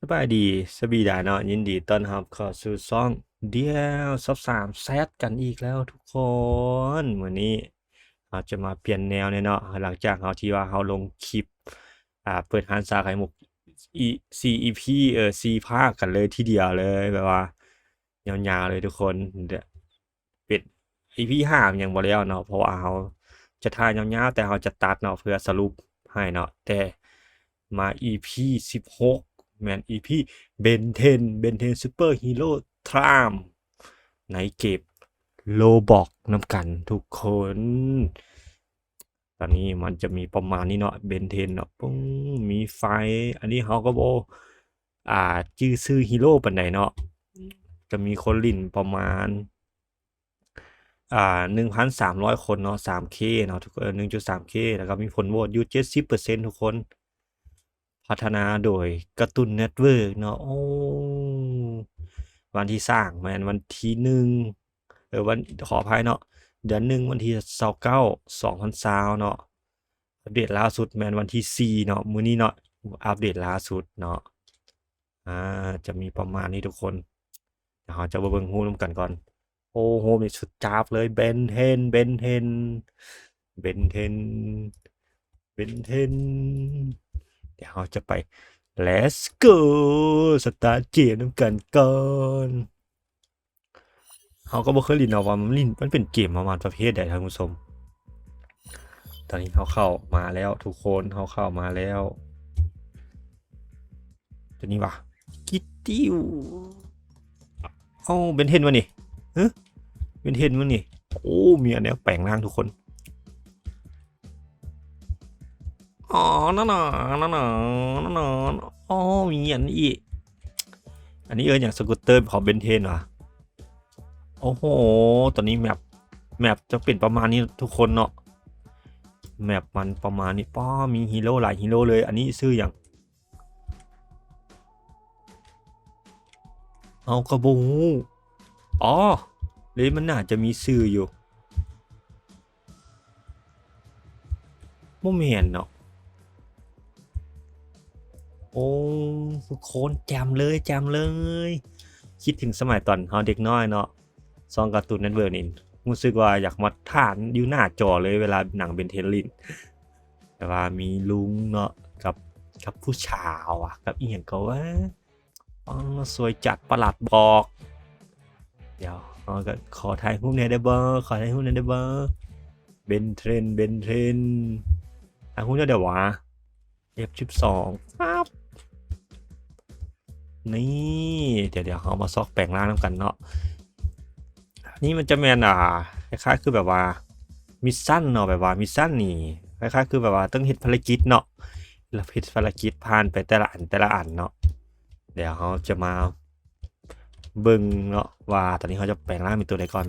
สบายดีสบีดาเนาะยินดีต้อนรับเข้าสู่ช่องเดียวซับสามแซดกันอีกแล้วทุกคนวันนี้เราจะมาเปลี่ยนแนวเนาะหลังจากเราที่ว่าเราลงคลิปอ่าเปิดร้านชาไข่มุกอีซีอีพีเออซีภาคกันเลยทีเดียวเลยแบบว่ายาวๆเลยทุกคนเดี๋ยวปิดอีพีห้ามยังบ่แล้วเนาะเพราะว่าเราจะถ่ายยาวๆแต่เราจะตัดเนาะเพื่อสรุปให้เนาะแต่มา EP สิบหก แมนอีพีเบนเทนเบนเทนซูเปอร์ฮีโร่ทรามในเก็บโลบอกน้ำกันทุกคน ตอนนี้มันจะมีประมาณนี้เนาะเบนเทนเนาะปุ้งมีไฟ อันนี้เขาก็บอ่าชื่อซื้อฮีโร่ปันไหนเนาะจะมีคนลินประมาณอ่าหนึ่งพันสามร้อยคนเนาะสามเคเนาะทุกคนหนึ่งจุดสามเคแล้วก็มีผลโหวตอยู่เจ็ดสิบเปอร์เซ็นทุกคน พัฒนาโดยกร์ตูนเน็ตเวิร์กเนาะโอ้วันที่สร้างแมนวันที่หนึ่งเออวันขออภัยเนาะเดือนหนึ่งวันที่เสาเก้าสองพันสาวเนาะอัปเดตล่าสุดแมนวันที่สี่เนาะมือนี้เนาะอัปเดตล่าสุดเนาะอ่าจะมีประมาณนี้ทุกคนเดี๋ยวเราจะเบิ่งฮู้นำกันก่อน โอ้โหนี่สุดจ้าบเลยเบนเทนเบนเทนเบนเทนเบนเทน เดี๋ยวเราจะไป let's go สตาร์เกมน้ำกันก่อนเขาก็บอกเคยลินเอาว่ามันลินมันเป็นเกมประมาณประเภทใดท่านผู้ชมตอนนี้เขาเข้ามาแล้วทุกคนเขาเข้ามาแล้วตัวนี้วะกิตติวเอาเบนเทนวะนี่เฮ้เบนเทนวะนี่โอ้มีอันนี้แปลงร่างทุกคน อ๋อนั่นน่ะนั่นน่ะนั่นน่ะอ๋อมีอันนี้อีกอันนี้เอออย่างสกูตเตอร์ของเบนเทนวะโอ้โห ตอนนี้แมปแมปจะเป็นประมาณนี้ทุกคนเนาะ แมปมันประมาณนี้ป้อมีฮีโร่หลายฮีโร่เลย อันนี้ชื่ออย่าง เอากระบูอ๋อเลยมันน่าจะมีชื่ออยู่โมเมนเนาะ โอ้ทุกคนแจมเลยแจมเลย คิดถึงสมัยตอนเราเด็กน้อยเนาะซองการ์ตูนเน็ตเวิร์กนี่รู้สึกว่าอยากมาทานอยู่หน้าจอเลยเวลาหนังเป็นเทนลินแต่ว่ามีลุงเนาะกับกับผู้ชาวอะ กับอีหยังก็ว่าสวยจัดประหลัดบอก เดี๋ยวเราก็ขอถ่ายรูปในอยได้บอร์ขอถ่ายรูปในอยได้บอร์เบนเทรนเบนเทรนถ่ายรูปได้เดี๋ยววะ F12 ครับ นี่ เดี๋ยวเดี๋ยวเอามาซอกแปลงร่างน้ำกันเนาะนี่มันจะแมนอ่าคล้ายๆคือแบบว่ามิชชั่นเนาะแบบว่ามิชชั่นนี่คล้ายๆคือแบบว่าต้องเฮ็ดภารกิจเนาะแล้วเฮ็ดภารกิจผ่านไปแต่ละอันแต่ละอันเนาะเดี๋ยวเขาจะมาเบิ่งเนาะว่าตอนนี้เขาจะแปลงร่างเป็นตัวใดก่อน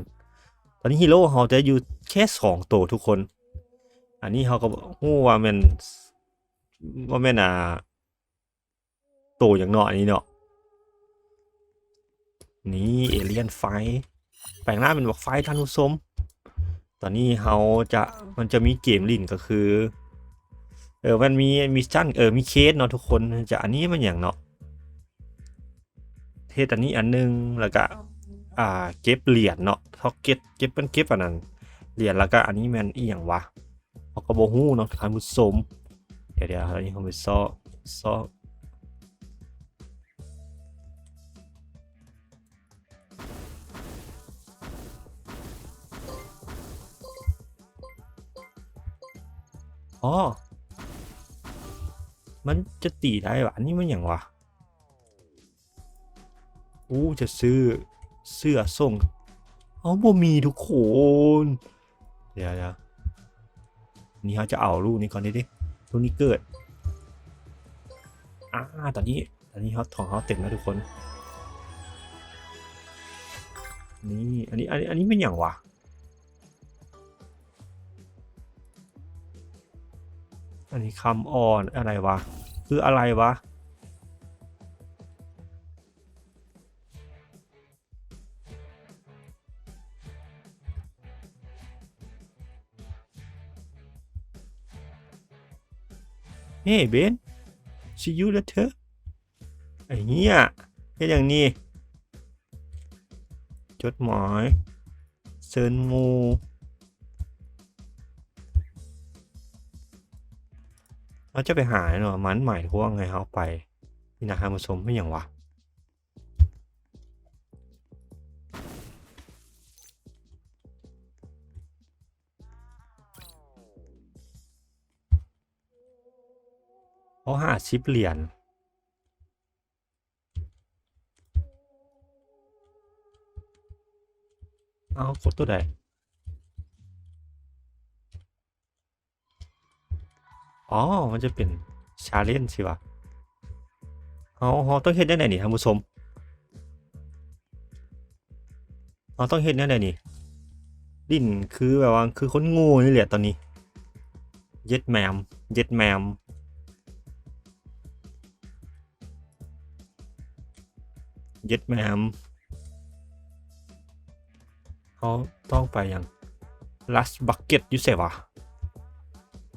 ตอนนี้ฮีโร่เขาจะอยู่แค่สองตัวทุกคน อันนี้เขาก็ฮู้ว่าแมันว่าแม่นอ่าตัวอย่างเนาะอันนี้เนาะ นี่เอเลียนไฟแปลงร่างเป็นบอกไฟท่านผู้ชมตอนนี้เขาจะมันจะมีเกมลินก็คือ เออมันมีมิชชั่นเออมีเคสเนาะทุกคนจะอันนี้มันอย่างเนาะเทสอันนี้อันนึงแล้วก็อ่าเก็บเหรียญเนาะท็อกเก็ตเก็บเป็นเก็บอันนั้นเหรียญแล้วก็อันนี้แมนอีหยังวะเขาก็บอกฮู้เนาะท่านผู้ชมเดี๋ยวเดี๋ยวอันนี้เขาไปซ้อซ้อ อ๋อ มันจะตีได้วะอันนี้มันอย่างวะอู้จะซื้อเสื้อส่งเอาบ่มีทุกคน เดี๋ยวเดี๋ยวนี่เขาจะเอาลูกนี้ก่อนดิดิลูกนี้เกิดอ่าตอนนี้ตอนนี้เขาของเขาเต็มแล้วทุกคน นี่ อันนี้ อันนี้ อันนี้เป็นอย่างวะ อันนี้คำอ่อนอะไรวะ คืออะไรวะ เฮ้เบน see you later ไอ้เหี้ยเฮ็ดอย่างนี้ จดหมายเซินห มูเราจะไปหาเนาะมันใหม่พวไงเขาไปนี่นะฮะมาชมไม่อย่างวะเขาหาชิปเหรียญเอากดตัวใด อ๋อ มันจะเป็นชาเลนจ์สิวะเอาเราต้องเฮ็ดได้ไหนนี่ท่านผู้ชมเราต้องเฮ็ดได้ไหนนี่ ดิ้นคือแบบว่าคือคนงูนี่แหละตอนนี้ เย็ดแมม เย็ดแมม เย็ดแมมเขาต้องไปยัง last bucket อยูเซวะ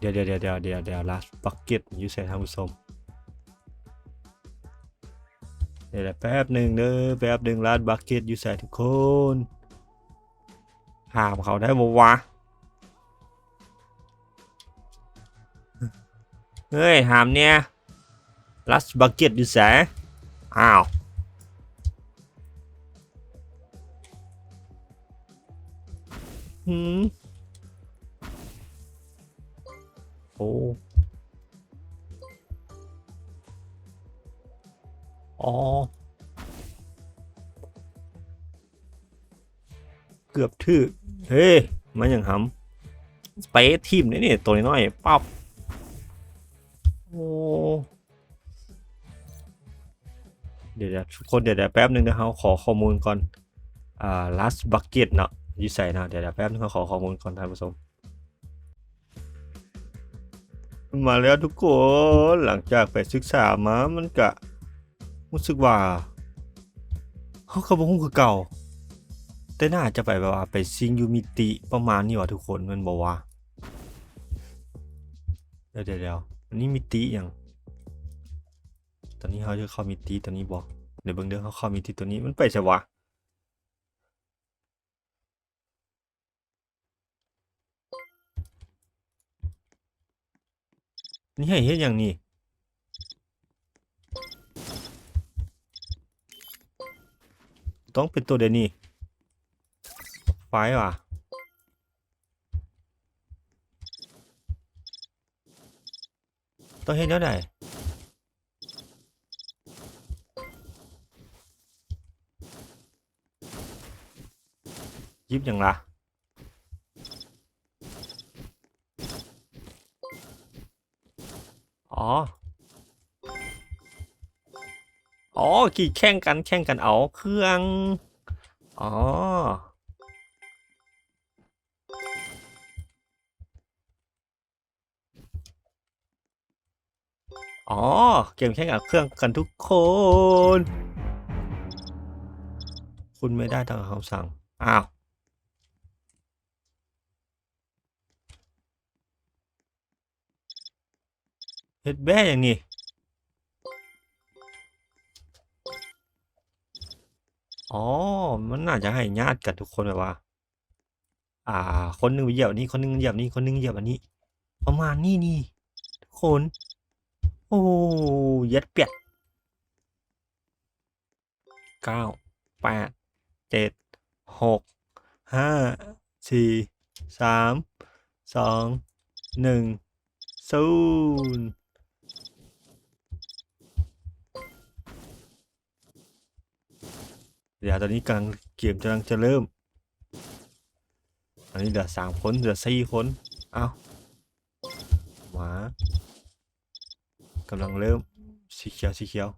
เดี๋ยวเดี๋ยวเดี๋ยวเดี๋ยวเดี๋ยวเดี๋ยว last bucket ยูเซท่านผู้ชมเดี๋ยวแป๊บหนึ่งเด้อแป๊บหนึ่ง last bucket ยูเซทุกคนถามเขาได้บ่วะเฮ้ย หามเนี่ย last bucket ยู่แสอ้าวหืม อ้อ๋อ เกือบถือเฮ้ยมันยังหำสเปซทีมนี่นี่ตัวน้อยปั๊บโอ้เดี๋ยวๆทุกคนเดี๋ยวๆแป๊บหนึ่งนะครับขอข้อมูลก่อน อ่า last bucket เนาะยูใส่นะเดี๋ยวๆแป๊บนึงขอข้อมูลก่อนท่านผู้ชม มาแล้วทุกคนหลังจากไปศึกษามามันกะรู้สึกว่าเขาก็บ่ฮู้คือเก่า แต่น่าจะไปแบบว่าไปซิงยูมิติประมาณนี้ว่ะทุกคนมันบอกว่าเดี๋ยวเดี๋ยววอันนี้มิติอย่างตอนนี้เขาจะเข้ามิติตัวนี้บอกเดี๋ยวเบิ่งเด้อเขาเข้ามิติตัวนี้มันไปใช่วะ นี่ให้เฮ็ดอย่างนี้ต้องเป็นตัวเดยวนี้ไฟว่ะต้องเฮ็ดแล้วได้ยิบอย่างละ อ๋อ อ๋อขี่แข่งกันแข่งกันเอาเครื่อง อ๋อ อ๋อ เกมแข่งกับเครื่องกันทุกคน คุณไม่ได้ตามคำสั่ง อ้าว เฮ็ดแบ้อย่างนี้อ๋อ มันน่าจะให้ญาติกันทุกคนแบบว่า อ่า คนหนึ่งเหยียบนี้ คนหนึ่งเหยียบนี้ คนหนึ่งเหยียบอันนี้ ประมาณนี้นี่ทุกคน โอ้เย็ดเป็ดเก้าแปดเจ็ดหกห้าสี่สามสองหนึ่งศูนย์ เดี๋ยวตอนนี้กำลังเกมกำลังจะเริ่ม อันนี้เหลือสามคนเหลือสี่คน เอาหมากำลังเริ่มสีเขียวสีเขียว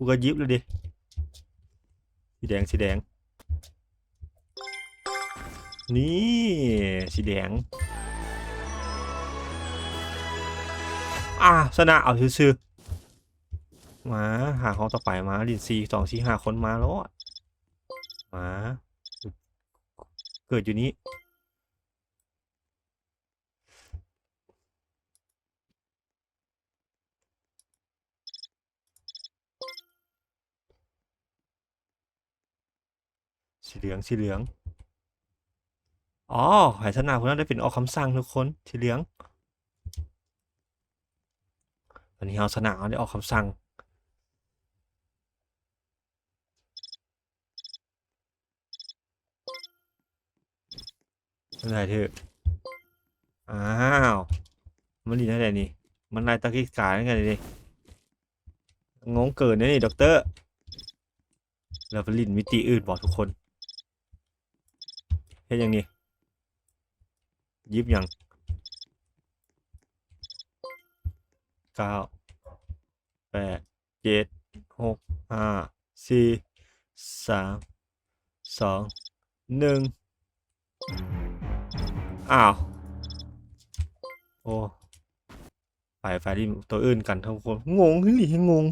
กูก็ยิบเลยดิ สีแดงสีแดง นี่สีแดง อะสนะเอาซื้อมา หาของต่อไปมาลินซีสองสีห้าคนมาแล้วมา เกิดอยู่นี้ สีเหลืองสีเหลืองอ๋อหายชนะคนนั้นได้เป็นออกคำสั่งทุกคนสีเหลืองวันนี้เราชนะเราได้ออกคำสั่งอะไรเถอะอ้าวมันดีนั่นแหละนี่มันลายตะกี้กายนั่นไงนี่งงเกินนะนี่ด็อกเตอร์เราไปลินมิติอื่นบอกทุกคน เห็นยังนี่ยิบยังเก้าแปดเจ็ดหกห้าสี่สามสองหนึ่งอ้าว โอ้ไปไฟที่ตัวอื่นกันทุกคนงงขึ้หรืองงง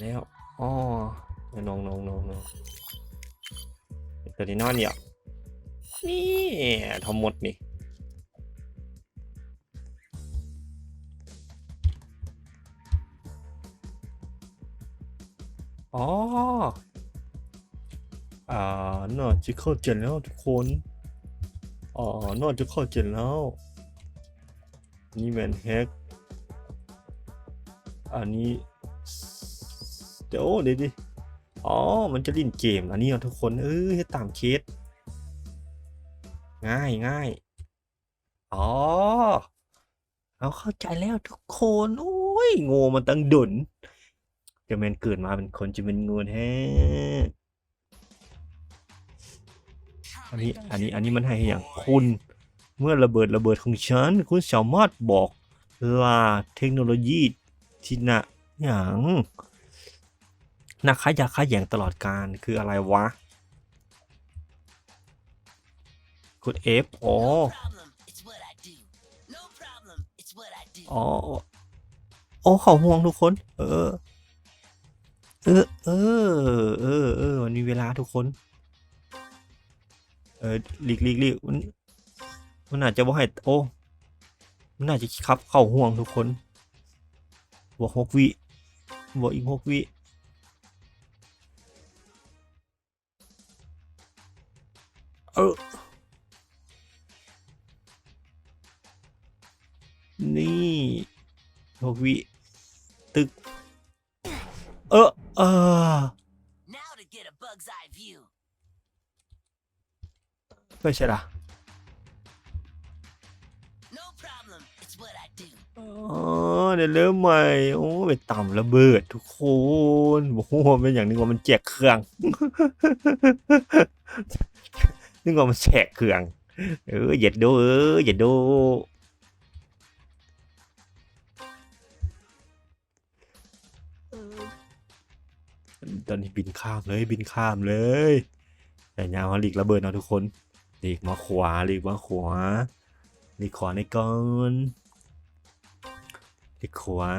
แล้วอ๋อ น้องน้องน้องน้องตัวนี้นอนเนี่ยนี่ทั้งหมดนี่อ๋อ อ่า น่าจะเข้าใจแล้วทุกคน อ๋อ น่าจะเข้าใจแล้ว นี่แมนแฮก อันนี้เดี๋ยวเดี๋ยวดิ อ๋อ มันจะเล่นเกมอันนี้ทุกคนเออตามเคสง่ายง่ายอ๋อเราเข้าใจแล้วทุกคนโอ้ยโง่มันตั้งดุนจะแมนเกิดมาเป็นคนจะเป็นงูแท้อันนี้อันนี้อันนี้มันให้อย่างคุณ เมื่อระเบิดระเบิดของฉัน คุณสามารถบอกลาเทคโนโลยีที่น่ะอย่าง นักค้ายาค้าแย่งตลอดการคืออะไรวะกด F อ๋อ No problem, it's what I do. No problem, it's what I do. อ๋อโอ้เขาห่วงทุกคน เออ เออ เออ เออ เออ มันมีเวลาทุกคน เออหลีกหลีกหลีกมันมันอาจจะบ่ให้โอ้ มันอาจจะขับเข้าห่วงทุกคนบวกหกวิบวกอีกหกวิ เออ นี่หกวิตึก เออ เออ Now to get a bug's eye view. ไม่ใช่ละ No problem, it's what I do. อ๋อเดี๋ยวเริ่มใหม่ โอ้ไปต่ำระเบิดทุกคนโอ้โหเป็นอย่างนึงว่ามันแจกเครื่อง นึกว่ามันแจกเครื่อง เอออย่าดูเอออย่าดูตอนนี้บินข้ามเลยบินข้ามเลยแต่ยาวหลีกระเบิดเนาะทุกคนหลีกมาขวาหลีกมาขวาหลีกขวาในก่อนหลีกขวา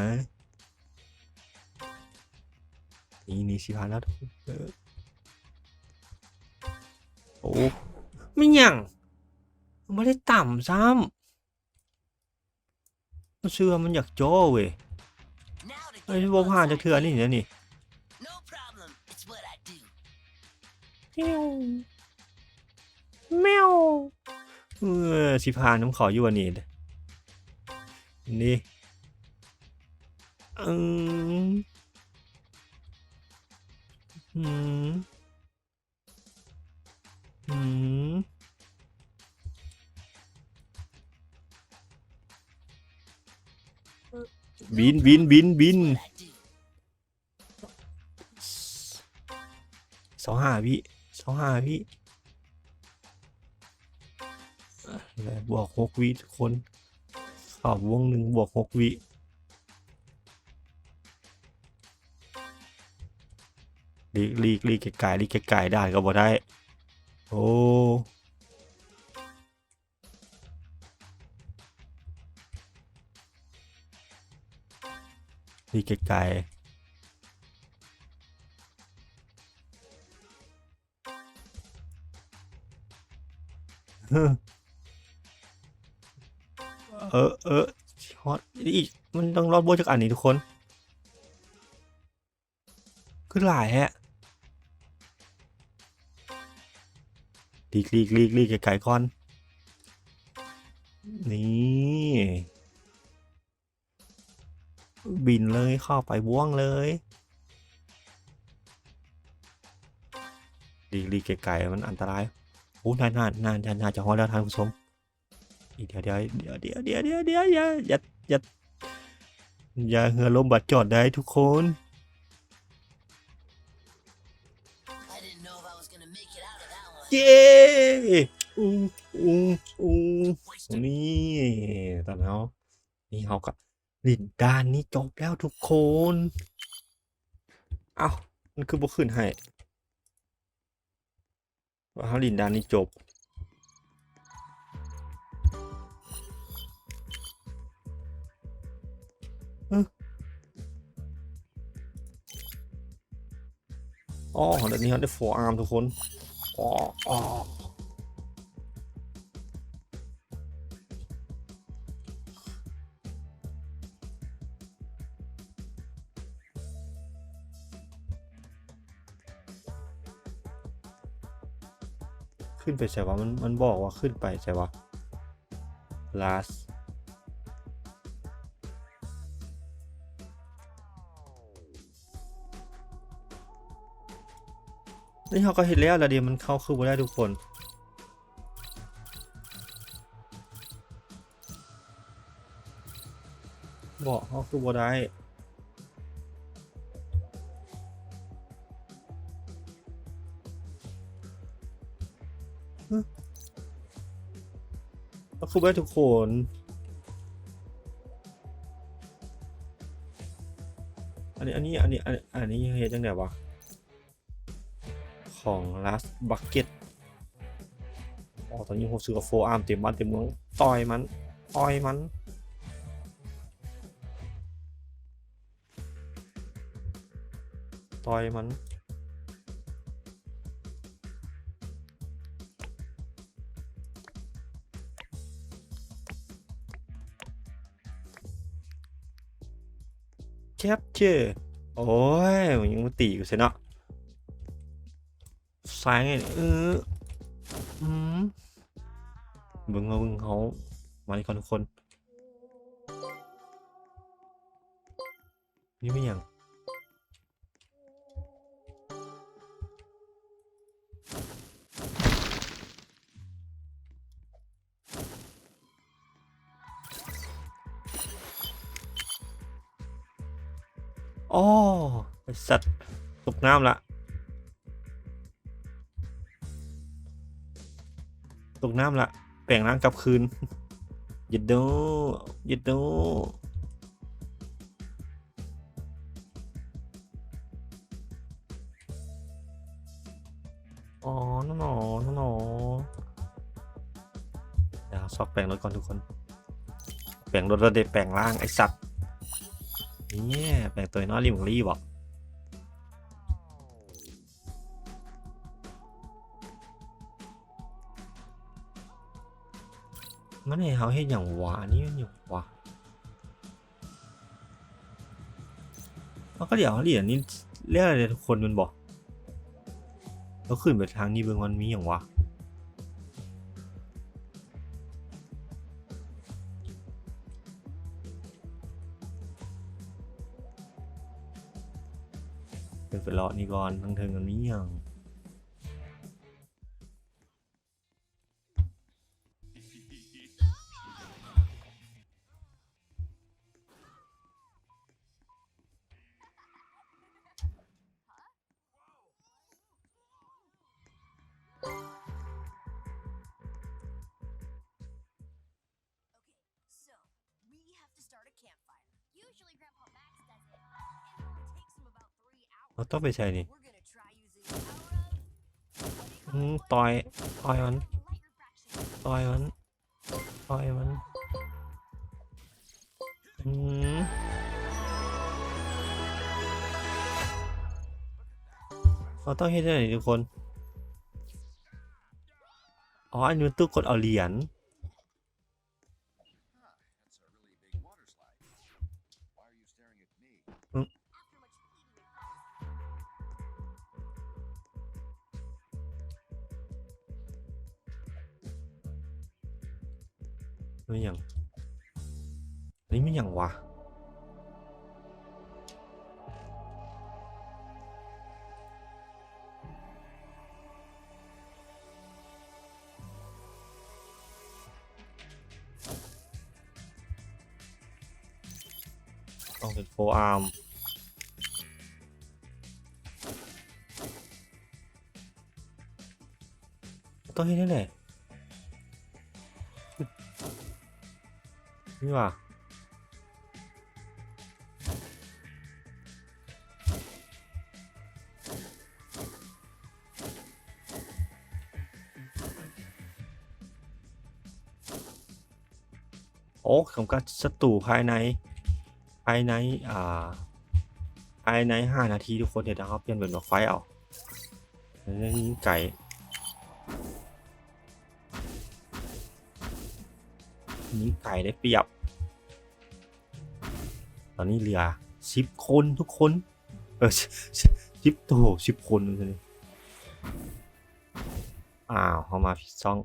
นี่นี่สิพานแล้วทุกคนเออโอ้ ไม่หยังไม่ได้ต่ำซ้ำมันเชื่อมันอยากโจ้เว้ย Now to ไอ้ get ที่ a บ่ bug's ผ่าน eye จะเถื่อ view. นี่นะนี่ No problem, it's what I do. แมวเออสิพานน้ำขออยู่วันนี้เด้อนี่อืมอืม บินบินบินบินสองห้าวิสองห้าวิแล้วบวกหกวิทุกคนเข่าวงหนึ่งบวกหกวิลีกลีกลีกไก่ลีกไก่ได้ก็บ่ได้ โอ้ ดีไกลๆเฮ้อเออเออฮอตอีกมันต้องรอดโบจากอันนี้ทุกคนคือหลายฮะลีกลีกลีกลีกไกลๆก่อน นี่ บินเลยเข้าไปบ้วงเลยลีกลีไกลๆมันอันตรายโอ้นานนานนานนานจะฮอดแล้วท่านผู้ชมอีเดี๋ยวเดี๋ยวเดี๋ยวเดี๋ยวเดี๋ยวเดี๋ยวเดี๋ยวอย่าอย่าอย่าอย่าเหือลมบัดจอดได้ทุกคนเย้อู้อู้อู้นี่ตอนเขานี่เขากับ ลินด้านนี้จบแล้วทุกคน เอ้า มันคือบ่ขึ้นให้ว่าเขาลินด้านนี้จบเอ้ออ๋อเดี๋ยวนี้เขาได้ four arm ทุกคน อ๋อ ขึ้นไปใช่วะมันมันบอกว่าขึ้นไปใช่วะ last นี่เขาก็เห็นแล้วล้วเดียวมันเข้าคือบ่ได้ทุกคนบอกเขาคือบ่ได้ ก็คือว่าทุกคนอันนี้อันนี้อันนี้อันนี้อันนี้เฮ็ดจังไดวะ ของ last bucket อ๋อตอนนี้ผมซื้อกับโฟอาร์มเต็มบ้านเต็มเมืองต่อยมันต่อยมันต่อยมัน แคปเจอร์โอ้ยมันยังมาตีอยู่เสียเนาะซ้ายไงเอออืมบึงเอาบึงเขามาดีก่อนทุกคน นี่ไม่ยัง สัตว์ตกน้ำละตกน้ำละแปลงร่างกลับคืนยิดโดยิดโดอ๋อน้องหนอน้องหนอเดี๋ยวซอกแปลงรถก่อนทุกคน แปลงรถแล้วเด็แปลงร่างไอสัตว์ เนี่ย แปลงตัวน้อยริมของรีบอก มันให้เขาเฮ็ดอย่างหวานี่มันอย่างวาเขาก็เดี๋ยวเขาเหรียญนี่เรียกอะไรทุกคนมันบอกแล้วขึ้นไปทางนี้เบิ่งมันมีอย่างวะเป็นไปเลาะนี่ก่อนทั้งเทิงกันนี้อย่าง เราต้องไปใช่นี่ต่อยต่อยมันต่อยมันต่อยมันอืมเราต้องให้ได้ทุกคน อ๋ออันนี้ตู้กดเอาเหรียญ ไม่ย่างนนี้ไม่ย่างวะต้องเป็นโฟอาร์มต้องให้นั่นแหละ นี่ว่ะโอ้กำกับศัตรูภายใน ภายใน อ่า ภายในห้านาทีทุกคนเดี๋ยวนะครับ เปลี่ยนเป็นแบบไฟเอาเรื่องยิงไก่ยิงไก่ได้เปรียบ ตอนนี้เหลือสิบคนทุกคน เออสิบโตสิบคนเลยอ้าวเขามาผิดซ่อง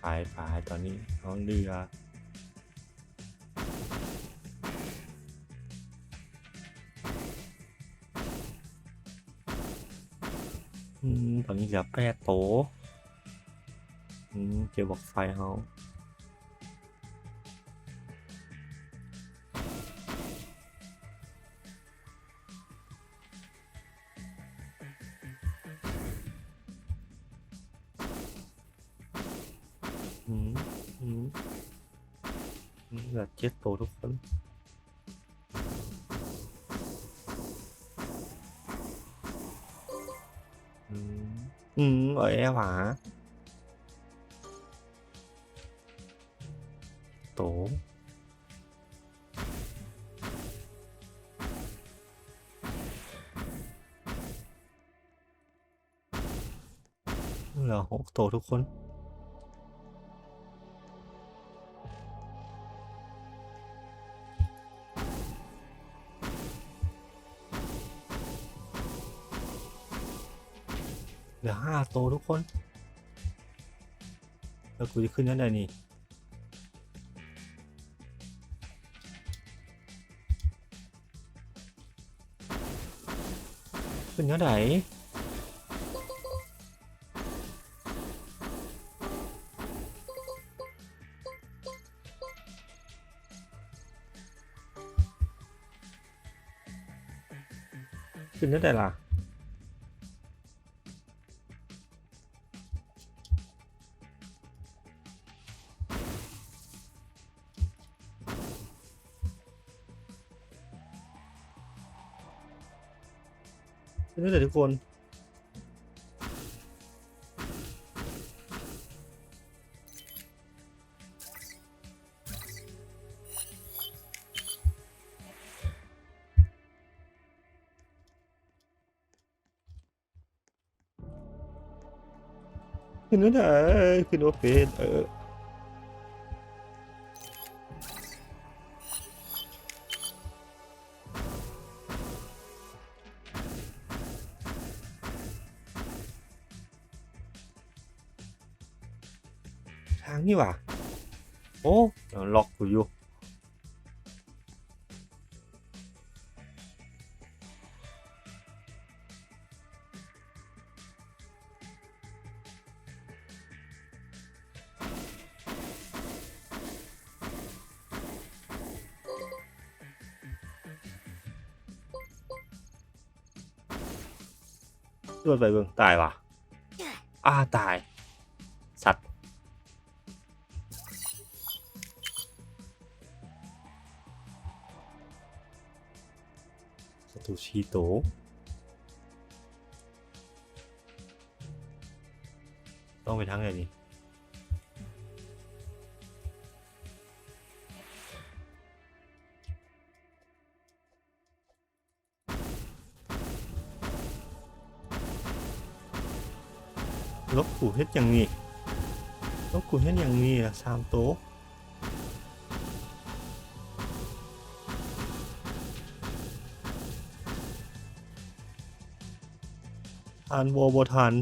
ไปไปตอนนี้เขาเรือ อนนี้เหลือแปดโตอืมเจอบอกไฟเขา ขวา โตเหลือหกโตทุกคน โตทุกคน แล้วกูจะขึ้นนั่นได้นี่ขึ้นยังไงขึ้นยังไงล่ะ นี่แหละทุกคนขึ้นนั่นแหละขึ้นโอเพนเออ ล็อกกูอยู่โดนไปเบิ่งตายว่ะอ้าตาย ชิโตต้องไปทั้งไหนดีลบกูเฮ็ดอย่างนี้ลบกูเฮ็ดอย่างนี้อะสามโต๊ะ ทานวอบทาน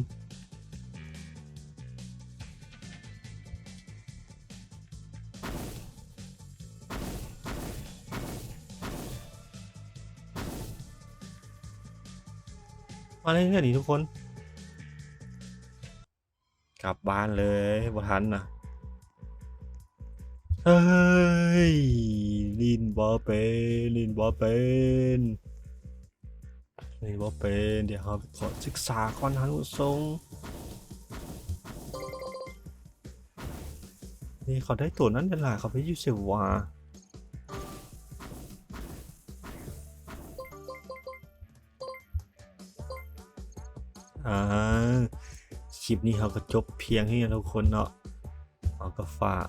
มาเรื่อยๆนี่ทุกคน กลับบ้านเลยบ่ทันนะเฮ้ยลินบ่เป็นลินบ่เป็น ลินบ่เป็นเดี๋ยวเราไปขอศึกษาก่อนนะทุทรงนี่เขาได้ตัวนั้นเป็นหล่ะเขาไปยูเซวาอ่าคลิปนี้เขาก็จบเพียงเท่านี้ทุกคนเนาะเราก็ฝาก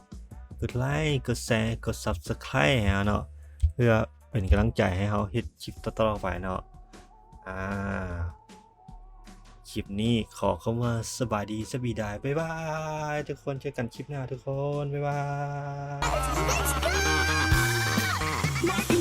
กดไลค์กดแชร์กด Subscribe เราเนาะเพื่อเป็นกำลังใจให้เขาเฮ็ดคลิปต่อๆไปเนาะ อ่า คลิปนี้ขอเข้ามาสบายดีสบีดายบ๊ายบาย ทุกคนเจอกันคลิปหน้าทุกคน บ๊ายบาย